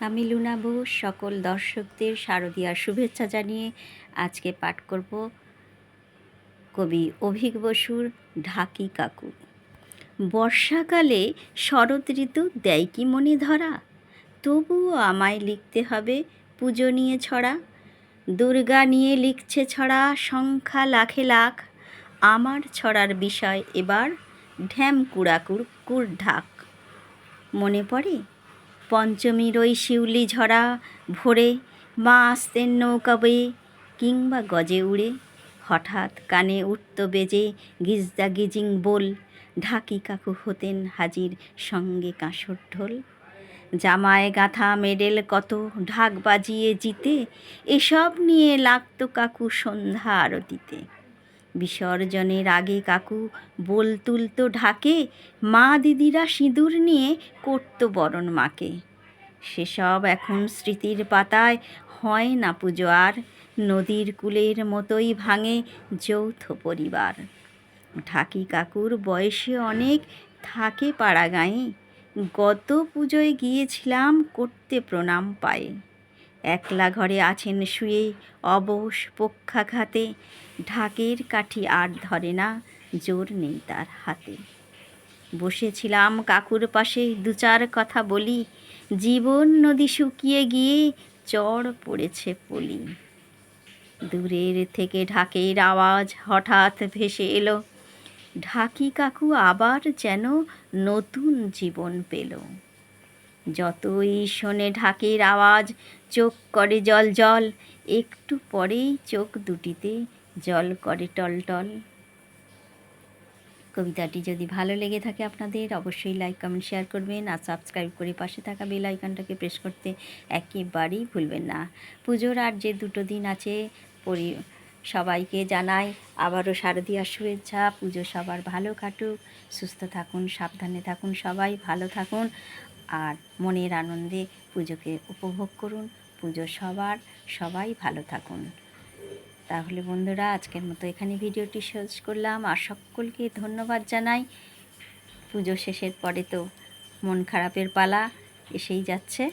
আমি লুনা বোস সকল দর্শকদের শারদীয়ার শুভেচ্ছা জানিয়ে আজকে পাঠ করব কবি অভিক বসুর ঢাকি কাকু। বর্ষাকালে শরৎ ঋতু দেয় কি মনে ধরা? তবুও আমায় লিখতে হবে পুজো নিয়ে ছড়া। দুর্গা নিয়ে লিখছে ছড়া সংখ্যা লাখে লাখ। আমার ছড়ার বিষয় এবার ঢ্যাম কুড়াকুর কুর ঢাক মনে পড়ে? পঞ্চমীর ওই শিউলি ঝরা ভোরে, মা আসতেন নৌকা বেয়ে কিংবা গজে উড়ে। হঠাৎ কানে উঠত বেজে গিজদা গিজিং বোল, ঢাকি কাকু হতেন হাজির সঙ্গে কাঁসর ঢোল। জামায় গাঁথা মেডেল কত, ঢাক বাজিয়ে জিতে, এসব নিয়ে লাগতো কাকু সন্ধ্যা আরতিতে। বিসর্জনের আগে কাকু বোল তুলতো ঢাকে, মা দিদিরা সিঁদুর নিয়ে করতো বরণ মাকে। সেসব এখন স্মৃতির পাতায় হয় না পুজো আর। নদীর কুলের মতোই ভাঙে যৌথ পরিবার। ঢাকি কাকুর বয়সে অনেক থাকে পাড়া গাঁয়ে গত পুজোয় গিয়েছিলাম করতে প্রণাম পায়ে। একলা ঘরে আছেন শুয়ে অবশ পক্ষাঘাতে। ঢাকের কাঠি আর ধরে না, জোর নেই তার হাতে। বসেছিলাম কাকুর পাশে দু চার কথা বলি। জীবন নদী শুকিয়ে গিয়ে চড় পড়েছে পলি। দূরের থেকে ঢাকের আওয়াজ হঠাৎ ভেসে এলো। ঢাকি কাকু আবার যেন নতুন জীবন পেল। যতই শোনে ঢাকের আওয়াজ, চোখ করে জল জল, একটু পরেই চোখ দুটিতে জল করে টলটল কবিতাটি যদি ভালো লেগে থাকে আপনাদের, অবশ্যই লাইক, কমেন্ট, শেয়ার করবেন আর সাবস্ক্রাইব করে পাশে থাকা বেল আইকনটাকে প্রেস করতে একেবারেই ভুলবেন না। পুজোর আর যে দুটো দিন আছে, পরি, সবাইকে জানাই আবারও শারদীয়ার শুভেচ্ছা। পুজো সবার ভালো কাটুক, সুস্থ থাকুন, সাবধানে থাকুন সবাই, ভালো থাকুন আর মনের আনন্দে পুজোকে উপভোগ করুন। পুজো সবার, সবাই ভালো থাকুন। তাহলে বন্ধুরা, আজকের মতো এখানে ভিডিওটি শেষ করলাম। আর সকলকে ধন্যবাদ জানাই। পুজো শেষের পরে তো মন খারাপের পালা এসেই যাচ্ছে।